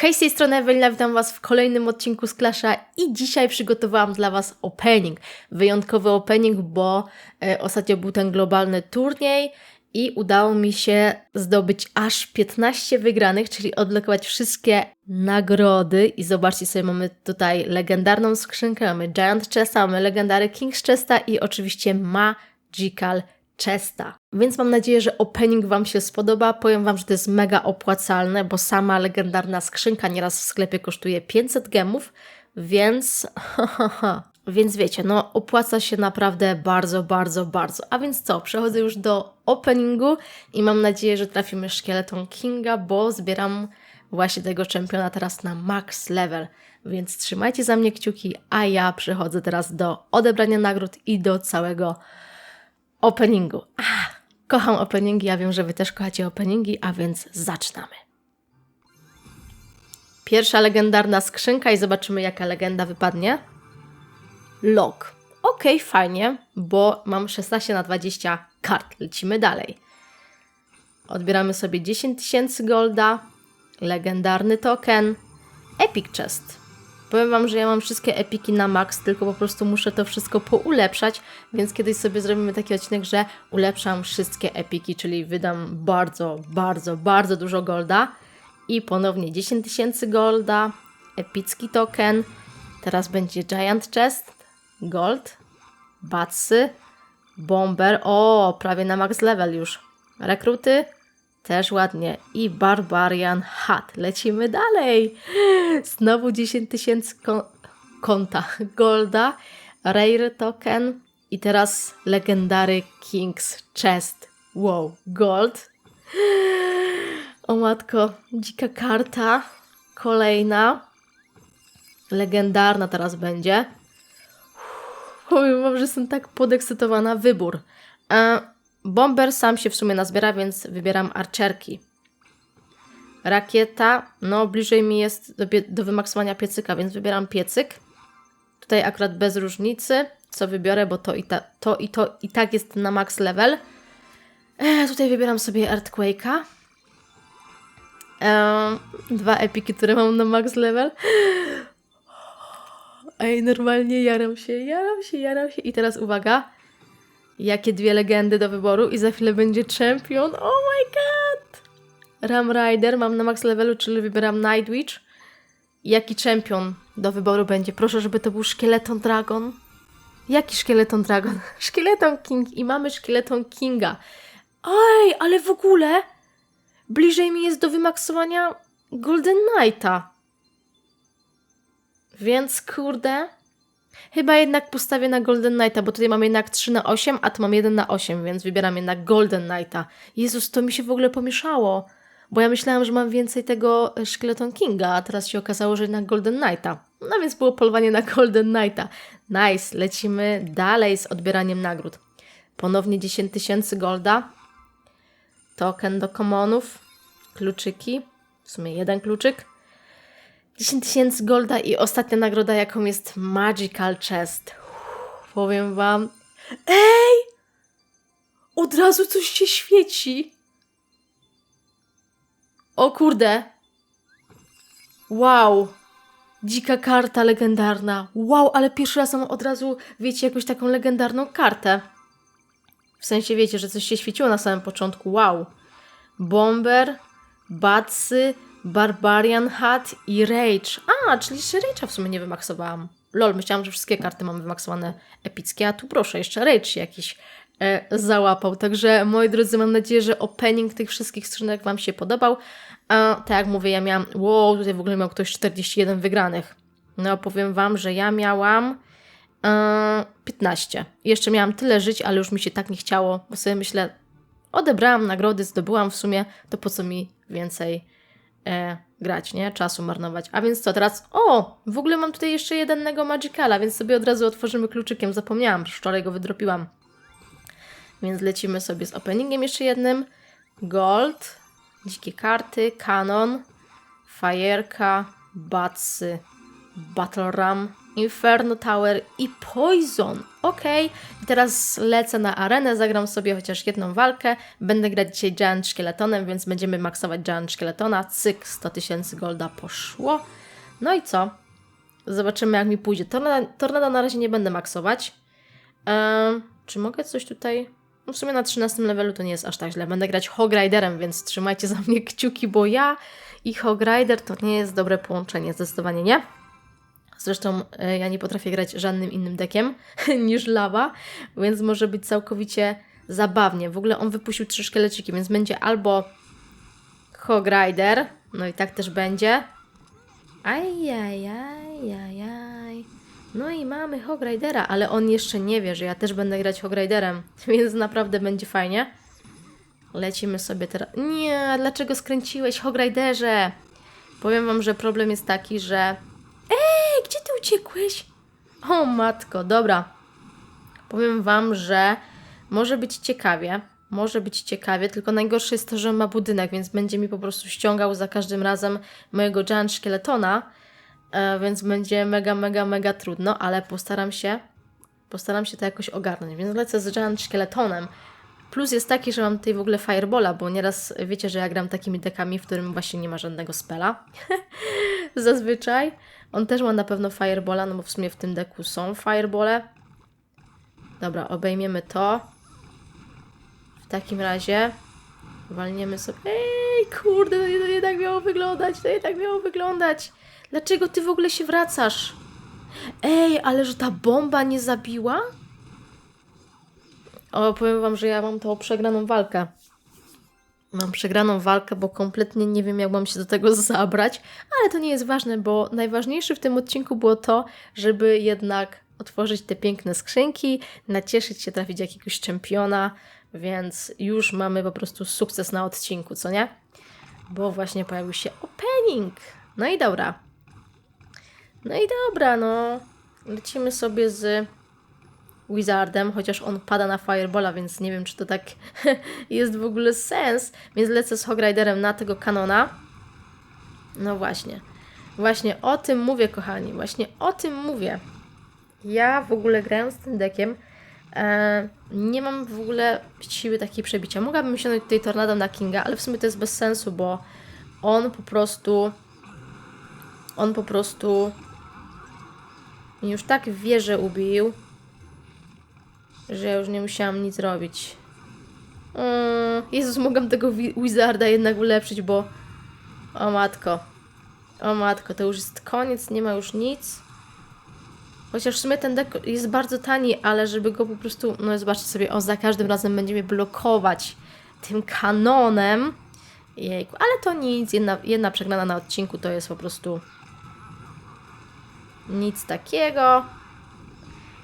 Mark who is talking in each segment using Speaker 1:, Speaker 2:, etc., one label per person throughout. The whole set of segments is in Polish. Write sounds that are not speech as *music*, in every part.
Speaker 1: Hej, z tej strony Ewelina, witam Was w kolejnym odcinku z Clasha i dzisiaj przygotowałam dla Was opening. Wyjątkowy opening, bo e, ostatnio był ten globalny turniej i udało mi się zdobyć aż 15 wygranych, czyli odblokować wszystkie nagrody i zobaczcie sobie, mamy tutaj legendarną skrzynkę, mamy Giant Chesta, mamy legendary King's Chesta i oczywiście Magical. Więc mam nadzieję, że opening Wam się spodoba. Powiem Wam, że to jest mega opłacalne, bo sama legendarna skrzynka nieraz w sklepie kosztuje 500 gemów, więc... *laughs* Więc wiecie, no opłaca się naprawdę bardzo, bardzo, bardzo. A więc co, przechodzę już do openingu i mam nadzieję, że trafimy Szkieleton Kinga, bo zbieram właśnie tego czempiona teraz na max level. Więc trzymajcie za mnie kciuki, a ja przechodzę teraz do odebrania nagród i do całego openingu. Ach, kocham openingi, ja wiem, że Wy też kochacie openingi, a więc zaczynamy. Pierwsza legendarna skrzynka i zobaczymy, jaka legenda wypadnie. Log. Ok, fajnie, bo mam 16 na 20 kart. Lecimy dalej. Odbieramy sobie 10 tysięcy golda, legendarny token, epic chest. Powiem Wam, że ja mam wszystkie epiki na max, tylko po prostu muszę to wszystko poulepszać, więc kiedyś sobie zrobimy taki odcinek, że ulepszam wszystkie epiki, czyli wydam bardzo, bardzo, bardzo dużo golda i ponownie 10 tysięcy golda, epicki token, teraz będzie Giant Chest, Gold, Batsy, Bomber, o, prawie na max level już, rekruty, też ładnie. I Barbarian Hat. Lecimy dalej. Znowu 10 tysięcy kon konta Golda. Rare Token. I teraz legendary King's Chest. Wow, Gold. O matko, dzika karta. Kolejna. Legendarna teraz będzie. Powiem wam, że jestem tak podekscytowana. Wybór. E Bomber sam się w sumie nazbiera, więc wybieram archerki. Rakieta, no bliżej mi jest do, do wymaksowania piecyka, więc wybieram piecyk. Tutaj akurat bez różnicy, co wybiorę, bo to i, ta, to, i to i tak jest na max level. E, tutaj wybieram sobie Earthquake'a. E, dwa epiki, które mam na max level. Ej, normalnie jaram się, jaram się, jaram się. I teraz uwaga jakie dwie legendy do wyboru i za chwilę będzie champion. Oh my god! Ram Rider mam na max levelu, czyli wybieram Night Witch. Jaki champion do wyboru będzie? Proszę, żeby to był Szkieleton Dragon. Jaki Szkieleton Dragon? *laughs* Szkieleton King i mamy Szkieleton Kinga. Oj, ale w ogóle bliżej mi jest do wymaksowania Golden Knighta. Więc kurde, Chyba jednak postawię na Golden Knighta, bo tutaj mam jednak 3 na 8, a tu mam 1 na 8, więc wybieram jednak Golden Knighta. Jezus, to mi się w ogóle pomieszało. Bo ja myślałam, że mam więcej tego Szkieleton Kinga, a teraz się okazało, że jednak Golden Knighta. No więc było polowanie na Golden Knighta. Nice, lecimy dalej z odbieraniem nagród. Ponownie 10 tysięcy golda. Token do komonów. Kluczyki. W sumie jeden kluczyk. 10 tysięcy golda i ostatnia nagroda, jaką jest Magical Chest. Uff, powiem wam. Ej! Od razu coś się świeci. O kurde. Wow. Dzika karta legendarna. Wow, ale pierwszy raz mam od razu, wiecie, jakąś taką legendarną kartę. W sensie wiecie, że coś się świeciło na samym początku. Wow. Bomber, Batsy, Barbarian Hat i Rage. A, czyli jeszcze Rage'a w sumie nie wymaksowałam. Lol, myślałam, że wszystkie karty mam wymaksowane epickie, a tu proszę, jeszcze Rage jakiś e, załapał. Także moi drodzy, mam nadzieję, że opening tych wszystkich skrzynek Wam się podobał. A, tak jak mówię, ja miałam, wow, tutaj w ogóle miał ktoś 41 wygranych. No, powiem Wam, że ja miałam e, 15. Jeszcze miałam tyle żyć, ale już mi się tak nie chciało, bo sobie myślę, odebrałam nagrody, zdobyłam w sumie, to po co mi więcej e, grać, nie? Czasu marnować. A więc co teraz? O! W ogóle mam tutaj jeszcze jednego Magicala, więc sobie od razu otworzymy kluczykiem. Zapomniałam, wczoraj go wydropiłam. Więc lecimy sobie z openingiem jeszcze jednym. Gold, dzikie karty, kanon, fajerka, batsy Battle Ram, Inferno Tower i Poison. Okej, i teraz lecę na arenę, zagram sobie chociaż jedną walkę. Będę grać dzisiaj Giant Szkieletonem, więc będziemy maksować Giant Szkieletona. Cyk, 100 tysięcy golda poszło. No i co? Zobaczymy jak mi pójdzie. Tornada, tornada na razie nie będę maksować. Czy mogę coś tutaj... No w sumie na 13 levelu to nie jest aż tak źle. Będę grać Hog Riderem, więc trzymajcie za mnie kciuki, bo ja i Hog Rider to nie jest dobre połączenie, zdecydowanie nie. Zresztą e, ja nie potrafię grać żadnym innym dekiem *laughs* niż lawa, więc może być całkowicie zabawnie. W ogóle on wypuścił trzy szkieleciki, więc będzie albo Hog Rider, no i tak też będzie. Ajajajajaj. No i mamy Hog Ridera, ale on jeszcze nie wie, że ja też będę grać Hog Riderem, *laughs* więc naprawdę będzie fajnie. Lecimy sobie teraz. Nie, dlaczego skręciłeś Hog Riderze? Powiem wam, że problem jest taki, że. Uciekłeś? O matko, dobra. Powiem wam, że może być ciekawie. Może być ciekawie, tylko najgorsze jest to, że on ma budynek, więc będzie mi po prostu ściągał za każdym razem mojego giant szkieletona, e, więc będzie mega, mega, mega trudno, ale postaram się, postaram się to jakoś ogarnąć, więc lecę z giant szkieletonem. Plus jest taki, że mam tutaj w ogóle firebola, bo nieraz wiecie, że ja gram takimi dekami, w którym właśnie nie ma żadnego spela. *laughs* Zazwyczaj. On też ma na pewno firebola, no bo w sumie w tym deku są firebole. Dobra, obejmiemy to. W takim razie walniemy sobie. Ej, kurde, to nie- to nie tak miało wyglądać, to nie tak miało wyglądać. Dlaczego ty w ogóle się wracasz? Ej, ale że ta bomba nie zabiła? O, powiem wam, że ja mam tą przegraną walkę. Mam przegraną walkę, bo kompletnie nie wiem, jak mam się do tego *laughs* zabrać, ale to nie jest ważne, bo najważniejsze w tym odcinku było to, żeby jednak otworzyć te piękne skrzynki, nacieszyć się, trafić jakiegoś czempiona, więc już mamy po prostu sukces na odcinku, co nie? Bo właśnie pojawił się opening. No i dobra. No i dobra, no. Lecimy sobie z Wizardem, chociaż on pada na Firebola, więc nie wiem, czy to tak *laughs* jest w ogóle sens. Więc lecę z Hog Riderem na tego kanona. No właśnie. Właśnie o tym mówię, kochani. Właśnie o tym mówię. Ja w ogóle grając tym dekiem e, nie mam w ogóle siły takiej przebicia. Mogłabym sięgnąć tutaj tornadą na Kinga, ale w sumie to jest bez sensu, bo on po prostu on po prostu już tak wieżę ubił, że ja już nie musiałam nic robić. Mm, Jezus, mogłam tego wi- Wizarda jednak ulepszyć, bo... O matko. O matko, to już jest koniec, nie ma już nic. Chociaż w sumie ten deck jest bardzo tani, ale żeby go po prostu... No zobaczcie sobie, on za każdym razem będzie mnie blokować tym kanonem. Jejku, ale to nic. Jedna, jedna przegrana na odcinku to jest po prostu... Nic takiego.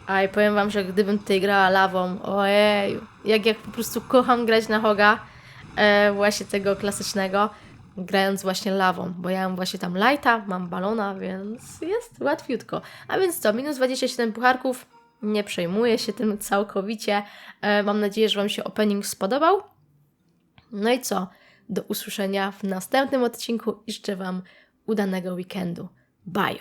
Speaker 1: A i powiem wam, że gdybym tutaj grała lawą, ojej, jak, jak po prostu kocham grać na hoga, e, właśnie tego klasycznego, grając właśnie lawą, bo ja mam właśnie tam lighta, mam balona, więc jest łatwiutko. A więc co, minus 27 pucharków, nie przejmuję się tym całkowicie. E, mam nadzieję, że Wam się opening spodobał. No i co, do usłyszenia w następnym odcinku i życzę Wam udanego weekendu. Bye!